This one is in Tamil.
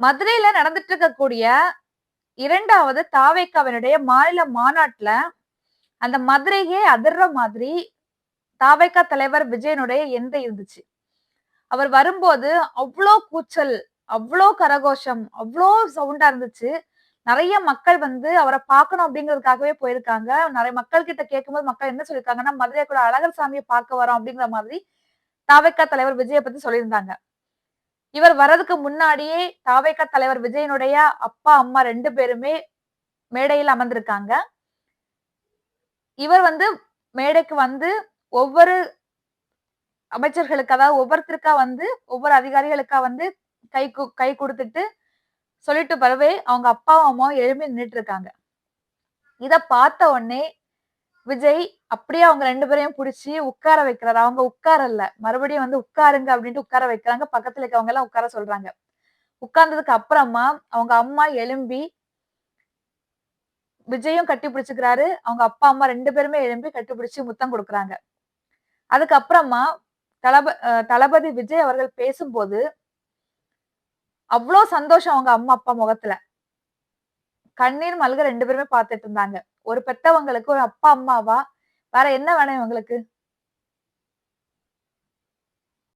மதுரையில நடந்துட்டு இருக்கக்கூடிய இரண்டாவது தாவேக்காவினுடைய மாநில மாநாட்டுல அந்த மதுரையே அதிர்ற மாதிரி தாவேக்கா தலைவர் விஜயனுடைய எந்த இருந்துச்சு. அவர் வரும்போது அவ்வளோ கூச்சல் அவ்வளோ கரகோஷம் அவ்வளோ சவுண்டா இருந்துச்சு. நிறைய மக்கள் வந்து அவரை பார்க்கணும் அப்படிங்கிறதுக்காகவே போயிருக்காங்க. நிறைய மக்கள் கிட்ட கேட்கும்போது மக்கள் என்ன சொல்லியிருக்காங்கன்னா மதுரை கூட அழகர் சாமியை பார்க்க வரோம் அப்படிங்கிற மாதிரி தாவேக்கா தலைவர் விஜய பத்தி சொல்லியிருந்தாங்க. இவர் வர்றதுக்கு முன்னாடியே தாவேக தலைவர் விஜயனுடைய அப்பா அம்மா ரெண்டு பேருமே மேடையில் அமர்ந்திருக்காங்க. இவர் வந்து மேடைக்கு வந்து ஒவ்வொரு அமைச்சர்களுக்கு அதாவது ஒவ்வொருத்தருக்கா வந்து ஒவ்வொரு அதிகாரிகளுக்கா வந்து கை கு- கை கொடுத்துட்டு சொல்லிட்டு பிறவே அவங்க அப்பாவும் அம்மாவும் எழுப்பி நின்றுட்டு இருக்காங்க. இத பார்த்த உடனே விஜய் அப்படியே அவங்க ரெண்டு பேரையும் பிடிச்சி உட்கார வைக்கிறாரு. அவங்க உட்காரல. மறுபடியும் வந்து உட்காருங்க அப்படின்ட்டு உட்கார வைக்கிறாங்க. பக்கத்துல இருக்கவங்க எல்லாம் உட்கார சொல்றாங்க. உட்கார்ந்ததுக்கு அப்புறமா அவங்க அம்மா எழும்பி விஜயும் கட்டி பிடிச்சுக்கிறாரு. அவங்க அப்பா அம்மா ரெண்டு பேருமே எழும்பி கட்டி பிடிச்சி முத்தம் கொடுக்குறாங்க. அதுக்கப்புறமா தளப அஹ் தளபதி விஜய் அவர்கள் பேசும்போது அவ்வளோ சந்தோஷம் அவங்க அம்மா அப்பா முகத்துல. கண்ணீர் மல்க ரெண்டு பேருமே பார்த்துட்டு இருந்தாங்க. ஒரு பெத்தவங்களுக்கு ஒரு அப்பா அம்மாவா? வேற என்ன வேணும் இவங்களுக்கு?